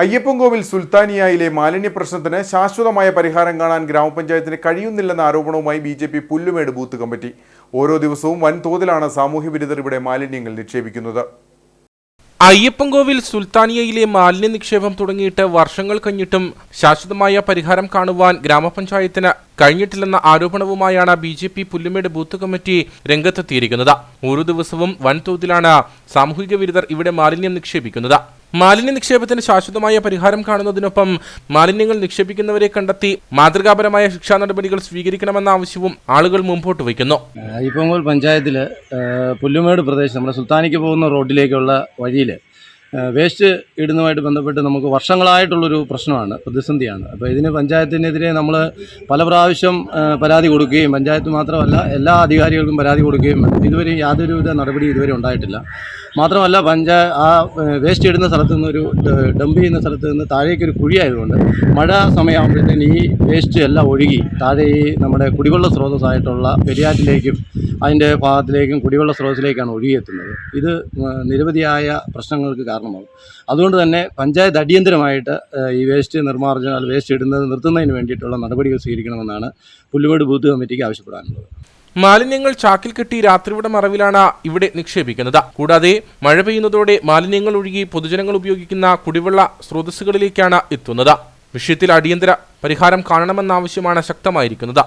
അയ്യപ്പൻകോവിൽ സുൽത്താനിയയിലെ മാലിന്യ പ്രശ്നത്തിന് ശാശ്വതമായ പരിഹാരം കാണാൻ ഗ്രാമപഞ്ചായത്തിന് കഴിയുന്നില്ലെന്ന ആരോപണവുമായി B J P Pullumedu booth committee. ഓരോ ദിവസവും വൻതോതിലാണ് സാമൂഹ്യ വിരുദ്ധർ ഇവിടെ മാലിന്യങ്ങൾ നിക്ഷേപിക്കുന്നത്. അയ്യപ്പൻകോവിൽ സുൽത്താനിയയിലെ മാലിന്യ നിക്ഷേപം തുടങ്ങിയിട്ട് വർഷങ്ങൾ കഴിഞ്ഞിട്ടും ശാശ്വതമായ പരിഹാരം കാണുവാൻ ഗ്രാമപഞ്ചായത്തിന് കഴിഞ്ഞിട്ടില്ലെന്ന ആരോപണവുമായാണ് B J P Pullumedu booth committee രംഗത്തെത്തിയിരിക്കുന്നത്. ഓരോ ദിവസവും വൻതോതിലാണ് സാമൂഹിക വിരുദ്ധർ ഇവിടെ മാലിന്യം നിക്ഷേപിക്കുന്നത്. മാലിന്യ നിക്ഷേപത്തിന് ശാശ്വതമായ പരിഹാരം കാണുന്നതിനൊപ്പം മാലിന്യങ്ങൾ നിക്ഷേപിക്കുന്നവരെ കണ്ടെത്തി മാതൃകാപരമായ ശിക്ഷാ നടപടികൾ സ്വീകരിക്കണമെന്ന ആവശ്യവും ആളുകൾ മുമ്പോട്ട് വയ്ക്കുന്നു. ഇപ്പോൾ പഞ്ചായത്തിൽ പുല്ലുമേട് പ്രദേശം നമ്മുടെ സുൽത്താനിക്ക് പോകുന്ന റോഡിലേക്കുള്ള വഴിയിൽ വേസ്റ്റ് ഇടുന്നതുമായിട്ട് ബന്ധപ്പെട്ട് നമുക്ക് വർഷങ്ങളായിട്ടുള്ളൊരു പ്രശ്നമാണ് പ്രതിസന്ധിയാണ്. അപ്പോൾ ഇതിന് പഞ്ചായത്തിനെതിരെ നമ്മൾ പല പ്രാവശ്യം പരാതി കൊടുക്കുകയും പഞ്ചായത്ത് മാത്രമല്ല എല്ലാ അധികാരികൾക്കും പരാതി കൊടുക്കുകയും ഇതുവരെ യാതൊരുവിധ നടപടി ഇതുവരെ ഉണ്ടായിട്ടില്ല. മാത്രമല്ല പഞ്ചായ ആ വേസ്റ്റ് ഇടുന്ന സ്ഥലത്തു നിന്നൊരു ഡംപ് ചെയ്യുന്ന സ്ഥലത്ത് നിന്ന് താഴേക്ക് ഒരു കുഴിയായതുകൊണ്ട് മഴ സമയമാകുമ്പോഴത്തേന് ഈ വേസ്റ്റ് എല്ലാം ഒഴുകി താഴെ ഈ നമ്മുടെ കുടിവെള്ള സ്രോതസ്സായിട്ടുള്ള പെരിയാറ്റിലേക്കും അതിന്റെ ഭാഗത്തിലേക്കും കുടിവെള്ള സ്രോതസ്സിലേക്കാണ് ഒഴുകിയെത്തുന്നത്. ഇത് നിരവധിയായ പ്രശ്നങ്ങൾക്ക് കാരണമാകും. അതുകൊണ്ട് തന്നെ പഞ്ചായത്ത് അടിയന്തരമായിട്ട് ഈ വേസ്റ്റ് നിർമ്മാർജനം അല്ലെങ്കിൽ വേസ്റ്റ് ഇടുന്നത് നിർത്തുന്നതിന് വേണ്ടിയിട്ടുള്ള നടപടികൾ സ്വീകരിക്കണമെന്നാണ് പുല്ലുമേട് ബൂത്ത് കമ്മിറ്റിക്ക് ആവശ്യപ്പെടാനുള്ളത്. മാലിന്യങ്ങൾ ചാക്കിൽ കെട്ടി രാത്രിയുടെ മറവിലാണ് ഇവിടെ നിക്ഷേപിക്കുന്നത്. കൂടാതെ മഴ പെയ്യുന്നതോടെ മാലിന്യങ്ങൾ ഒഴുകി പൊതുജനങ്ങൾ ഉപയോഗിക്കുന്ന കുടിവെള്ള സ്രോതസ്സുകളിലേക്കാണ് എത്തുന്നത്. വിഷയത്തിൽ അടിയന്തര പരിഹാരം കാണണമെന്ന ആവശ്യമാണ് ശക്തമായിരിക്കുന്നത്.